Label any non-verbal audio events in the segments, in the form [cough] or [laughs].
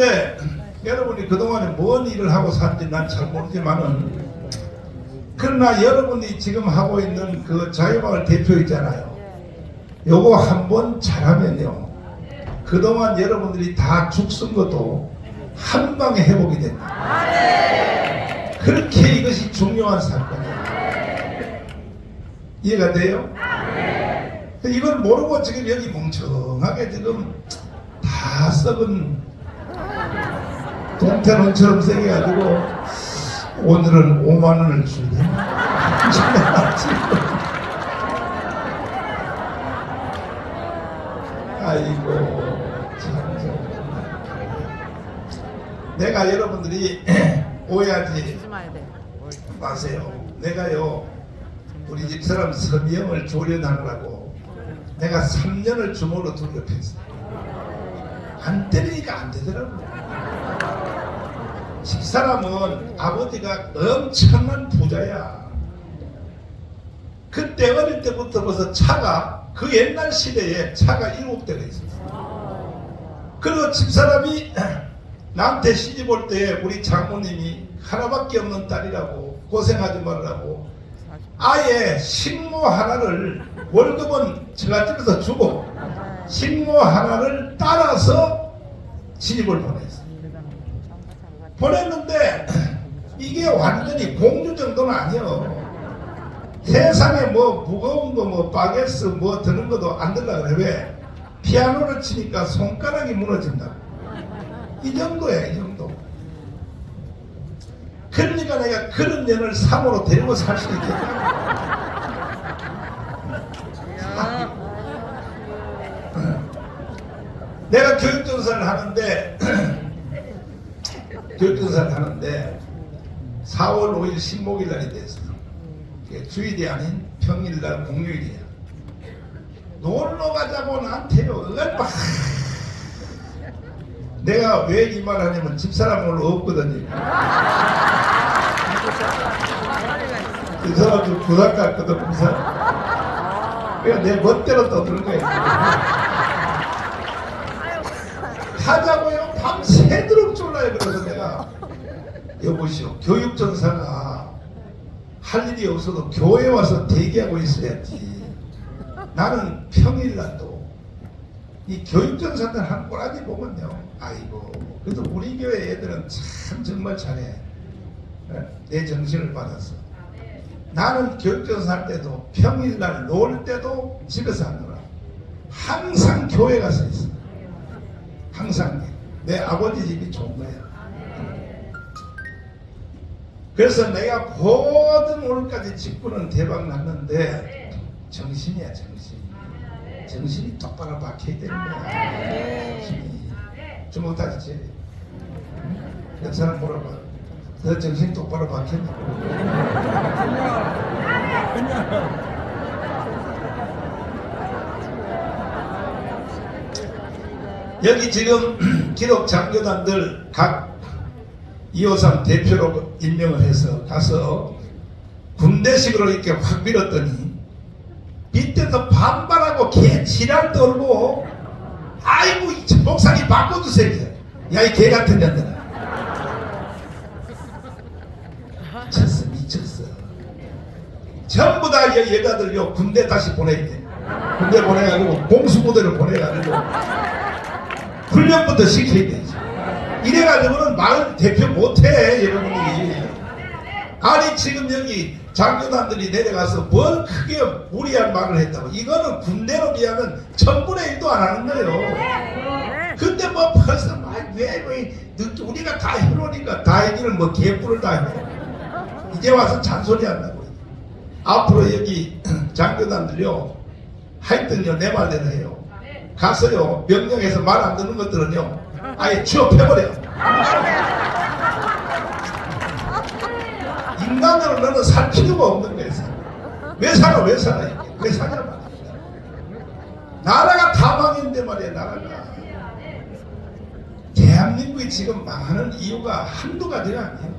그런데 여러분이 그동안에 뭔 일을 하고 산지 난 잘 모르지만은 그러나 여러분이 지금 하고 있는 그 자유마을 대표 있잖아요. 요거 한 번 잘하면요. 그동안 여러분들이 다 죽순 것도 한 방에 회복이 된다. 그렇게 이것이 중요한 사건이에요. 이해가 돼요? 이걸 모르고 지금 여기 멍청하게 지금 다 썩은 동태눈처럼 새겨가지고 오늘은 5만 원을 주네. 아이고 참, 참. 내가 여러분들이 [clears throat] 오해하지. 마세요. 내가요 우리 집사람 서명을 조련하느라고 내가 3년을 주먹으로 돌려했어. 안 때리니까 안 되더라고. 집사람은 아버지가 엄청난 부자야. 그때 어릴 때부터 벌써 차가 그 옛날 시대에 차가 일곱 대가 있었어. 그리고 집사람이 [clears throat] 나한테 시집 올 때 우리 장모님이 하나밖에 없는 딸이라고 고생하지 말라고 아예 식모 하나를 월급은 제가 집에서 주고 식모 하나를 따라서 시집을 보냈어. 보냈는데 이게 완전히 공주 정도는 아니요. 세상에 뭐 무거운 거 뭐 바게스 뭐 드는 것도 안 들라 그래 왜? 피아노를 치니까 손가락이 무너진다. 이 정도야 이 정도. 그러니까 내가 그런 년을 3으로 데리고 살 수 있겠다. 내가 교육 전사를 하는데 [clears throat] 교육전사를 하는데 4월 5일 신목일 날이 됐어. 이게 주일이 아닌 평일날 공휴일이야. 놀러 가자고 나한테요. 막 [laughs] 내가 왜 이 말 하냐면 집사람 오늘 없거든요. 그 사람 좀 같거든, 그 사람. 그냥 내 멋대로 떠드는 거야. 하자고요. 밤새도록 졸라요. 그래서 내가 여보시오. 교육전사가 할 일이 없어도 교회 와서 대기하고 있어야지. 나는 평일날도 이 교육전사들 한 꼬라지 보면요. 아이고. 그래도 우리 교회 애들은 참 정말 잘해. 내 정신을 받았어. 나는 교육전사 할 때도 평일날 놀 때도 집에서 안 놀아. 항상 교회 가서 있어. 항상 내 아버지 집이 좋은 거야. 그래서 내가 모든 오늘까지 직분은 대박 났는데 정신이야 정신. 정신이 똑바로 박혀야 되는 거야. 정신이. 다지지. 옆 사람 물어봐. 너 정신 똑바로 박혔냐? 여기 지금 [clears throat] 기록 장교단들 각 253 대표로 임명을 해서 가서 군대식으로 이렇게 확 밀었더니 밑에서 반발하고 개 지랄 떨고 아이고 이 목사님 바꿔주세요. 야 이 개 같은 년들아. 미쳤어 미쳤어. 전부 다 여- 여자들 요 군대 다시 보내야 군대 보내가지고 공수부대를 보내가지고 훈련부터 시켜야 되지. 이래가지고는 말 대표 못해, 여러분이. 아니, 지금 여기 장교단들이 내려가서 뭘 크게 무리한 말을 했다고. 이거는 군대로 비하면 천분의 1도 안 하는 거예요. 근데 뭐 벌써 막, 왜, 왜, 늦- 우리가 다 해놓으니까 다 얘기를 뭐 개뿔을 다 해. 이제 와서 잔소리 한다고. 앞으로 여기 [clears throat] 장교단들요, 하여튼요, 내 말대로 해요. 가서요 명령해서 말 안 듣는 것들은요 아예 취업해버려 인간으로 너는 살 필요가 없는 거야 왜 살아 왜 살아 이게. 왜 사냐 말이야 나라가 다 망했는데 말이야 나라가. 대한민국이 지금 망하는 이유가 한두 가지가 아니에요.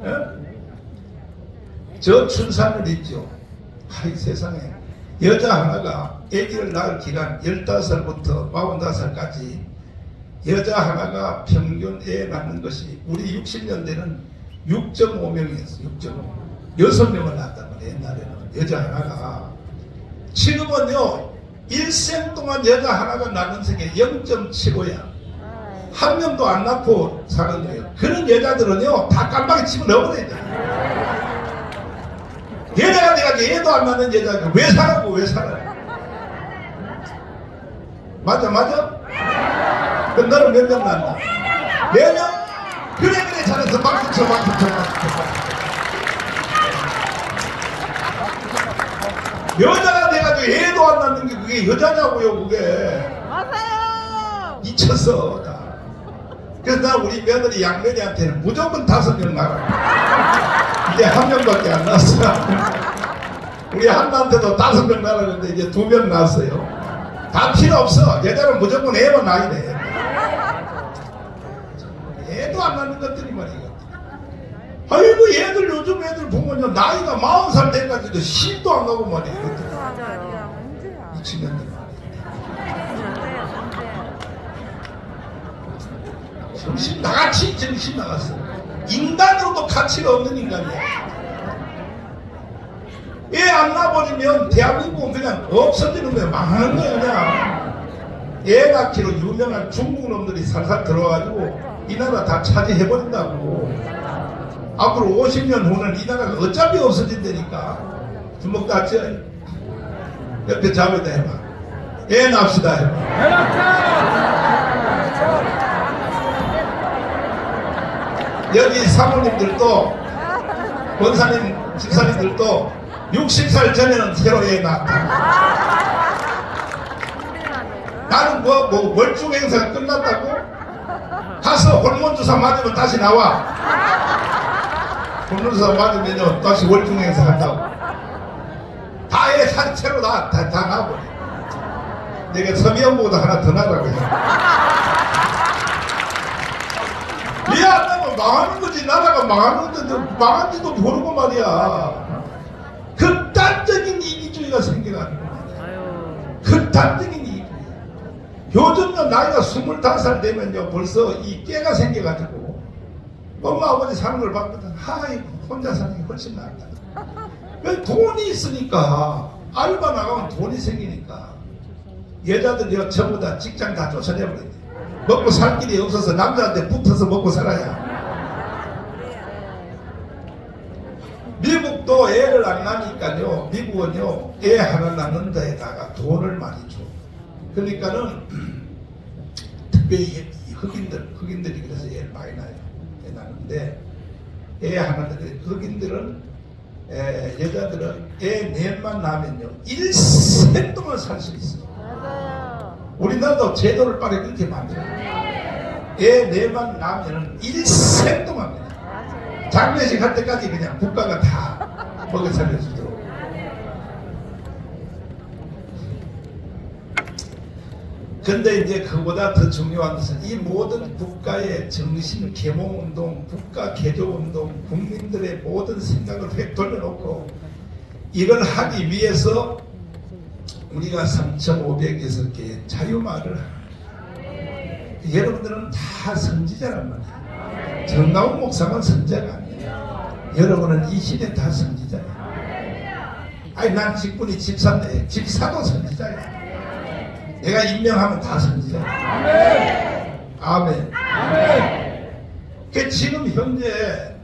어? 저 출산을 있죠. 하이 세상에. 여자 하나가 아기를 낳을 기간 15살부터 45살까지 여자 하나가 평균 애 낳는 것이 우리 60년대는 6.5명이었어. 6.5. 6명을 낳았단 말이에요. 옛날에는 여자 하나가 지금은요 일생 동안 여자 하나가 낳는 생에 0.75야. 한 명도 안 낳고 사는 거예요. 그런 여자들은요 다 깜빡이 집어 넣어버려야 돼. 얘네가 내가 얘도 안 낳는 여자가 왜 살라고 왜 살아? 맞아 맞아? 그럼 너는 몇명 낳나? 네 명? 그래 그래 잘했어 박수 쳐 박수 쳐 박수 쳐. 여자가 돼가지고 애도 안 낳는 게 그게 여자냐고요 그게 맞아요. 미쳤어 나. 그래서 나 우리 며느리 양면이한테는 무조건 다섯 명 낳아 이제 한 명밖에 안 낳았어 우리 한나한테도 다섯 명 낳았는데 이제 두명 낳았어요 다 필요 없어. 여자는 무조건 애만 낳아야 돼. 애도 안 낳는 것들이 말이야. 아이고 얘들 요즘 애들 보면요 나이가 마흔 살 돼가지고 쉼도 안 가고 말이야? 미친년들. 말이야 정신 나갔지 정신 나갔어. 인간으로도 가치가 없는 인간이야 애안 낳아버리면 대한민국은 그냥 없어지는 거야 망하는 거야 그냥. 애 낳기로 유명한 중국 놈들이 살살 들어와가지고 이 나라 다 차지해버린다고. 앞으로 50년 후는 이 나라가 어차피 없어진다니까. 주먹 닿지 옆에 잡아다 해봐. 애 낳읍시다 해봐. 여기 사모님들도 권사님 집사님들도 60살 전에는 새로 애 낳았다 나는 뭐, 뭐 멀중 행사가 끝났다고? 가서 호르몬 주사 맞으면 다시 나와. 호르몬 주사 맞으면 다시 월중 행사 한다고. 다애 산채로 나, 다, 다 나와버려. 내가 서미형보다 하나 더 왜안 나면 망하는 거지. 나라가 망하는 건데 망한지도 모르고 말이야 극단적인 이기주의가 생겨가지고 아유. 극단적인 이기주의. 요즘은 나이가 25살 되면요 벌써 이 깨가 생겨가지고 엄마 아버지 사는 걸 봤거든. 하이 혼자 사는 게 훨씬 낫다. 왜 돈이 있으니까 알바 나가면 돈이 생기니까 여자들이 전부 다 직장 다 쫓아내버린대 먹고 살 길이 없어서 남자한테 붙어서 먹고 살아야. 미국 도 애를 안 낳으니까요 미국은요 애 하나 낳는 데에다가 돈을 많이 줘 그러니까는 [clears throat] 특별히 이 흑인들 흑인들이 그래서 애를 많이 낳아요 애 낳는데 애 하나 흑인들은 에, 여자들은 애 넷만 낳으면요 일생 동안 살 수 있어 맞아요. 우리나라도 제도를 빠르게 그렇게 만들어요 애 넷만 낳으면 일생 동안. 장례식 할 때까지 그냥 국가가 다 먹여 살려주도록. 근데 이제 그보다 더 중요한 것은 이 모든 국가의 정신 계몽 운동, 국가 개조 운동, 국민들의 모든 생각을 획 돌려놓고 이걸 하기 위해서 우리가 3,500여섯 개의 자유말을 여러분들은 다 선지자란 말이에요. 정나운 목사만 선지자가 아니에요. 여러분은 이 시대 다 선지자예요. 아니 난 직분이 집사인데 집사도 선지자야. 내가 임명하면 다 선지자야. 아멘. 그 지금 현재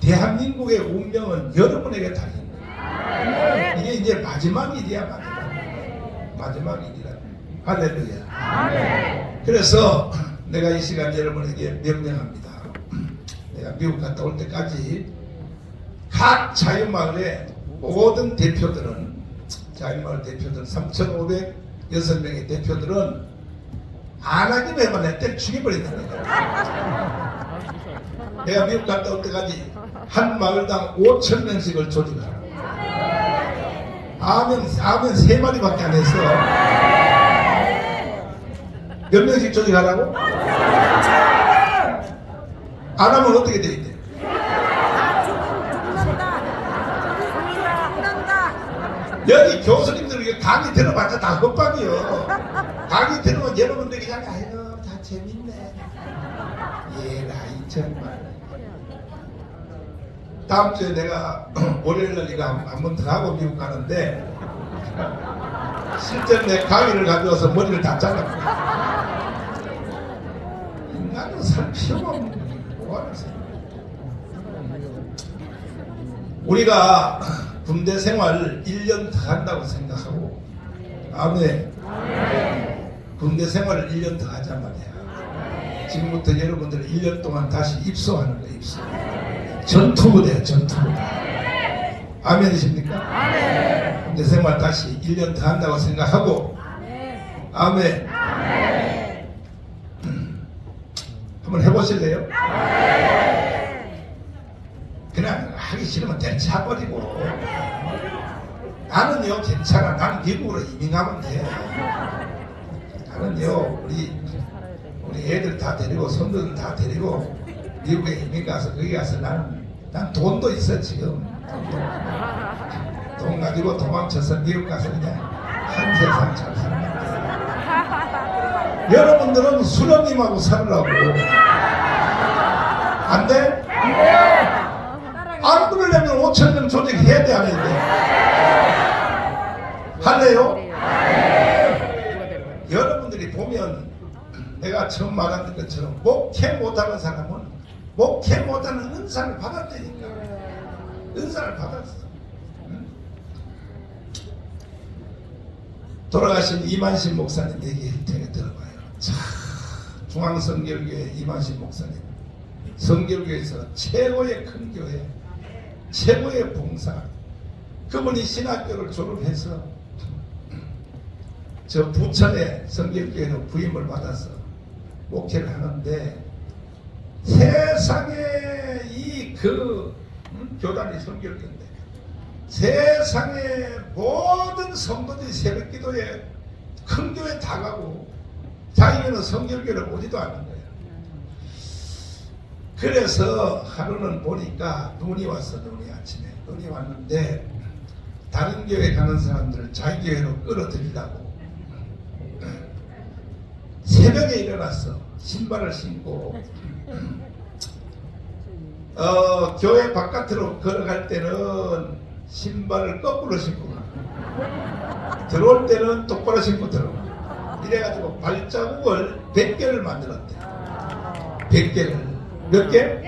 대한민국의 운명은 여러분에게 달린 거예요. 이게 이제 마지막 일이야 마지막. 마지막 일이라. 할렐루야. 그래서 내가 이 시간 여러분에게 명령합니다. 내가 미국 갔다 올 때까지 각 자유마을의 모든 대표들은 자유마을 대표들 3,506명의 대표들은 안 하기만 해만 내때 죽여버린다는 거야. 내가 미국 갔다 올 때까지 한 마을당 5천 명씩을 조직하라. 아멘, 아멘 세 마리밖에 안 했어. 몇 명씩 조직하라고? 안 하면 어떻게 돼 여기 교수님들 이게 강의 들어봤자 다 헛방이요. 강의 들으면 여러분들이 그냥 아유 다 재밌네. 예라이 정말. 다음 주에 내가 [clears throat] 월요일 날 이거 한번 더 하고 미국 가는데 실제로 내 가위를 가져와서 머리를 다 잘랐고 인간은 살 필요가 없는 뭐하는 새끼 우리가 [clears throat] 군대 생활 1년 더 한다고 생각하고? 아멘. 군대 생활을 1년 더 하자 말이야. 지금부터 여러분들 1년 동안 다시 입소하는 거야 입소. 전투부대야 전투부대. 아멘이십니까? 군대 생활 다시 1년 더 한다고 생각하고? 아멘. 음. 한번 해보실래요? 그냥 싫으면 내차버리고. 나는요 괜찮아. 나는 미국으로 이민하면 돼. 나는요 우리 우리 애들 다 데리고 손들 다 데리고 미국에 이민 가서 거기 가서 나는 난 돈도 있어 지금. 돈도. 돈 가지고 도망쳐서 미국 가서 그냥 한 세상 잘돼 여러분들은 수령님하고 살으라고. 안 돼? 안 그러려면 5천 명 조직해야 돼, 안 해야 돼? 할래요? 여러분들이 보면 내가 처음 말한 것처럼 목회 못하는 사람은 목회 못하는 은사를 받았다니까. 은사를 받았어. 응? 돌아가신 이만신 목사님 얘기 되게 들어봐요. 참, 중앙성결교회 이만신 목사님. 성결교에서 최고의 큰 교회, 최고의 봉사. 그분이 신학교를 졸업해서 저 부천의 성결교회로 부임을 받아서 목회를 하는데 세상에 이그 교단이 성결교인데 세상의 모든 성도들이 새벽 기도에 큰 교회 다 가고 자기는 성결교를 오지도 않는 거예요. 그래서 하루는 보니까 눈이 왔어 눈이 아침에 눈이 왔는데 다른 교회 가는 사람들을 자기 교회로 끌어들이라고. 새벽에 일어났어 신발을 신고 어, 교회 바깥으로 걸어갈 때는 신발을 거꾸로 신고 가. 들어올 때는 똑바로 신고 들어가. 이래가지고 발자국을 100개를 만들었대. 100개를 몇 개?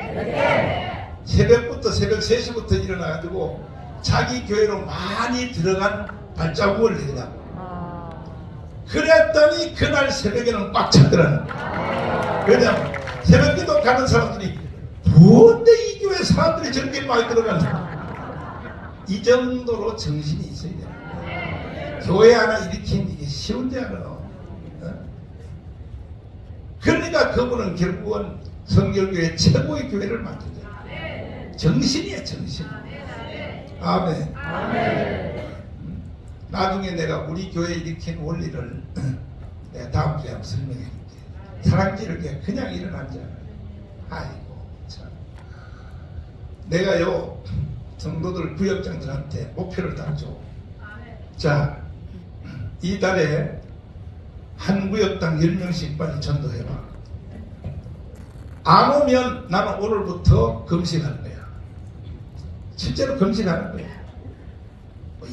새벽부터 새벽 3시부터 일어나가지고 자기 교회로 많이 들어간 발자국을 내더라고 그랬더니 그날 새벽에는 꽉 차더라는 거야 왜냐면 새벽 기도 가는 사람들이 뭔데 이 교회 사람들이 저렇게 많이 들어가냐 이 정도로 정신이 있어야 돼 교회 하나 일으키는 게 쉬운 데 알아 어? 그러니까 그분은 결국은 성결교회 최고의 교회를 만들죠 정신이야 정신. 아멘. 음. 나중에 내가 우리 교회 일으킨 원리를 [clears throat] 내가 다음 주에 한번 설명해 줄게. 사랑지를 그냥, 그냥 일어나지 않아요. 아이고 참. 내가요 성도들 부역장들한테 목표를 딱줘 자 이달에 한 구역당 10명씩 빨리 전도해봐 안 오면 나는 오늘부터 금식할 거야. 실제로 금식하는 거야.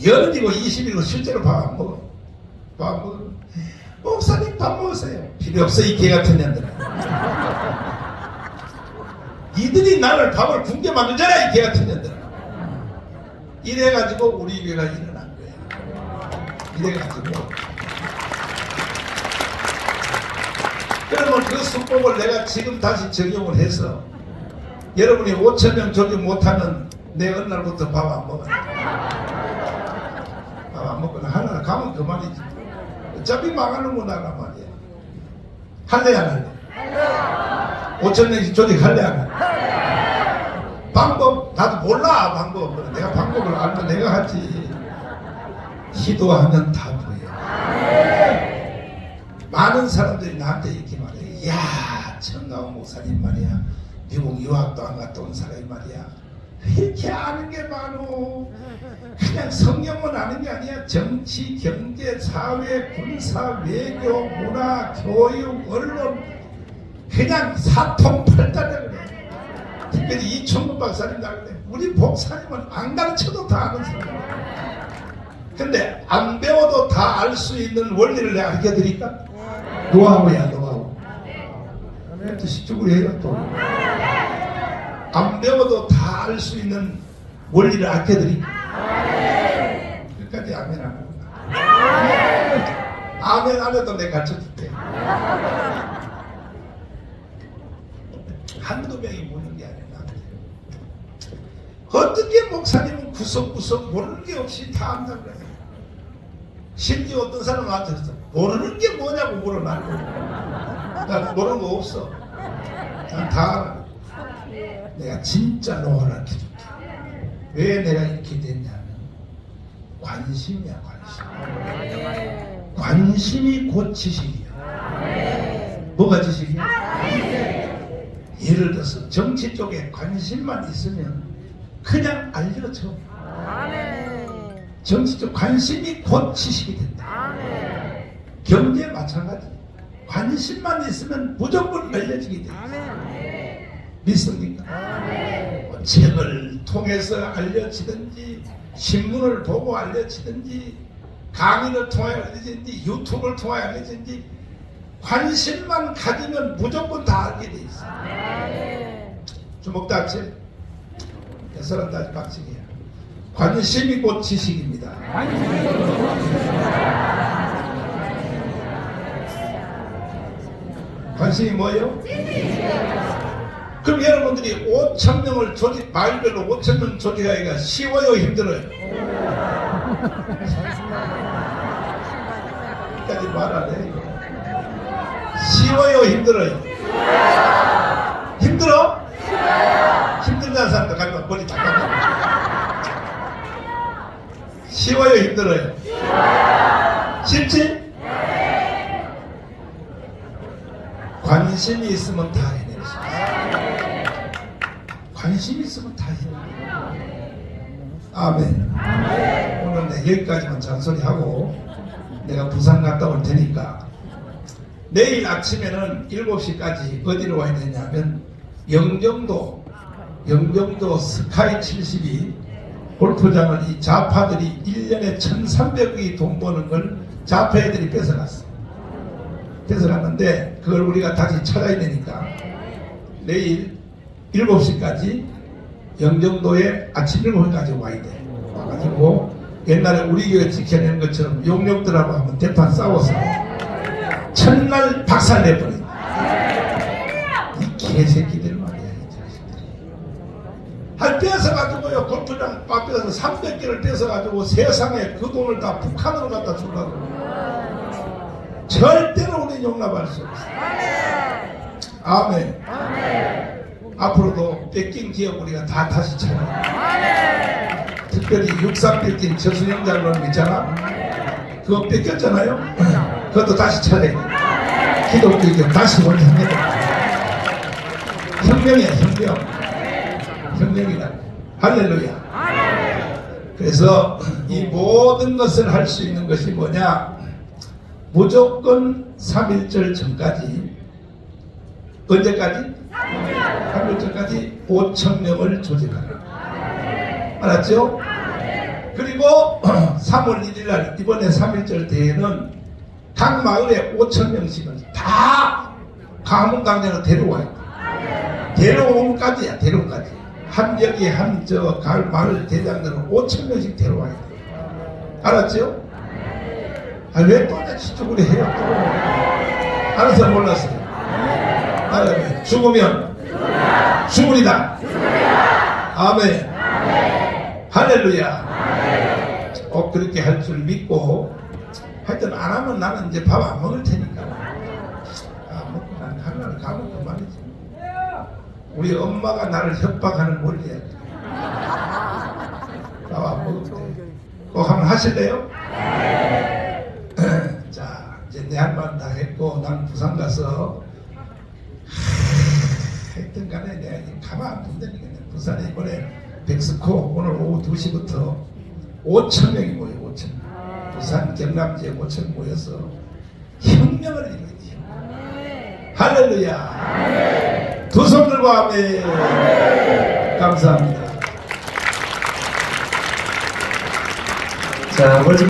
열흘이고 20일이고 실제로 밥 안 먹어. 밥 안 먹어. 목사님 밥 먹으세요. 필요 없어 이 개 같은 년들아 [laughs] 이들이 나를 밥을 굶게 만들잖아 이 개 같은 년들아 이래가지고 우리 교회가 일어난 거야. 이래가지고 그러면 그 수법을 내가 지금 다시 적용을 해서 여러분이 5천 명 조직 못하는 내 어느 날부터 밥 안 먹어 밥안 먹거나 하나 가면 그만이지. 어차피 망하는 문화란 말이야 할래 안 할래? 5천 명씩 조직 할래 안 할래? 방법 나도 몰라 방법 내가 방법을 알면 내가 하지. 기도하면 다 보여 많은 사람들이 나한테 이렇게 말해. 야, 청가원 목사님 말이야. 미국 유학도 안 갔다 온 사람이 말이야. 왜 이렇게 아는 게 많어. 그냥 성경만 아는 게 아니야. 정치, 경제, 사회, 군사, 외교, 문화, 교육, 언론 그냥 사통팔달이라 그래. 특별히 이충문 박사님다 그래. 우리 목사님은 안 가르쳐도 다 아는 사람. 근데 안 배워도 다 알 수 있는 원리를 내가 알려 드릴까? 노하우야 노하우. 또 시쪽으로 해요 또. 안 배워도 다 알 수 있는 원리를 드릴까? 끝까지 아멘 안 하고. 아멘 안 해도 내가 가르쳐 줄게. 한두 명이 모르는 게 아니라 어떻게 목사님은 구석구석 모르는 게 없이 다 안다고 그래 심지어 어떤 사람은 그랬어 모르는 게 뭐냐고 물어나고 나 모르는 거 없어. 난 다 알아. 내가 진짜 노하를 알려줄게 왜 내가 이렇게 됐냐면 관심이야 관심. 관심이 곧 지식이야. 뭐가 지식이야? 예를 들어서 정치 쪽에 관심만 있으면 그냥 알려줘. 정치 쪽 관심이 곧 지식이 된다. 경제 마찬가지. 관심만 있으면 무조건 알려지게 돼. 믿습니까? 뭐 책을 통해서 알려지든지 신문을 보고 알려지든지 강의를 통해 알려지든지 유튜브를 통해 알려지든지 관심만 가지면 무조건 다 알게 돼 있어. 다치 사람 다시 박치기야 관심이 곧 지식입니다 관심이 뭐예요? 그럼 여러분들이 5천 명을 조직 마을별로 5천 명 조직하기가 쉬워요 힘들어요? 까지 말하네 쉬워요 힘들어요? 힘들어? 힘들다는 사람도 가면 머리 잠깐만 쉬워요 힘들어요? 쉽지? 관심이 있으면 다 해낼 수 있어 관심이 있으면 다 해낼 아멘. 오늘 내 여기까지만 잔소리하고 내가 부산 갔다 올 테니까 내일 아침에는 7시까지 어디로 와야 되냐면 영종도 영종도 스카이 72 골프장을 이 좌파들이 1년에 1300억이 돈 버는 걸 좌파 애들이 뺏어갔어 뺏어갔는데 그걸 우리가 다시 찾아야 되니까 내일 7시까지 영종도에 아침 7시까지 와야 돼. 와가지고 옛날에 우리 교회 지켜낸 것처럼 용역들하고 한번 대판 싸워서 첫날 박살 내버려 이 개새끼들 말이야 이 자식들이. 할 뺏어가지고요 골프장 빠 뺏어서 300개를 뺏어가지고 세상에 그 돈을 다 북한으로 갖다 주려고 절대로 우리 용납할 수 없어 아멘. 앞으로도 뺏긴 기업 우리가 다 다시 찾아 특별히 63빌딩 저수영 장로님 있잖아. 그거 뺏겼잖아요. 그것도 다시 찾아야 돼 기독교계 다시 원합니다 혁명이야 혁명. 혁명이다. 할렐루야. 그래서 이 모든 것을 할 수 있는 것이 뭐냐 무조건 3일절 전까지 언제까지? 3일 전까지 5천 명을 조직하라 알았죠? 그리고 3월 1일 날 이번에 3일절 대회는 각 마을에 5천 명씩을 다 가문 강대로 데려와야 돼. 데려옴까지야 데려옴까지 한 여기 한저 마을 대장들은 5천 명씩 데려와야 돼. 알았죠? 아, 왜또 저쪽으로 해요? 또? 알았어 몰랐어요? 알았어요. 죽으면 죽으리다. 아멘. 할렐루야. 꼭 그렇게 할 줄 믿고 하여튼 안 하면 나는 이제 밥 안 먹을 테니까. 아, 먹고 난 하나를 가면 그만이지. 우리 엄마가 나를 협박하는 원리야. 밥안 먹으면 돼. 꼭 한번 하실래요? 내 할 말 다 했고, 난 부산 가서, 하, 하여튼 간에 내가 가만 안 둔다니까. 부산에 이번에 백스코 오늘 오후 2시부터 5천 명이 모여, 5천 명. 부산 경남지에 5천 모여서 혁명을 돼. 할렐루야. 두손 들고 아멘. 감사합니다. 자, 먼저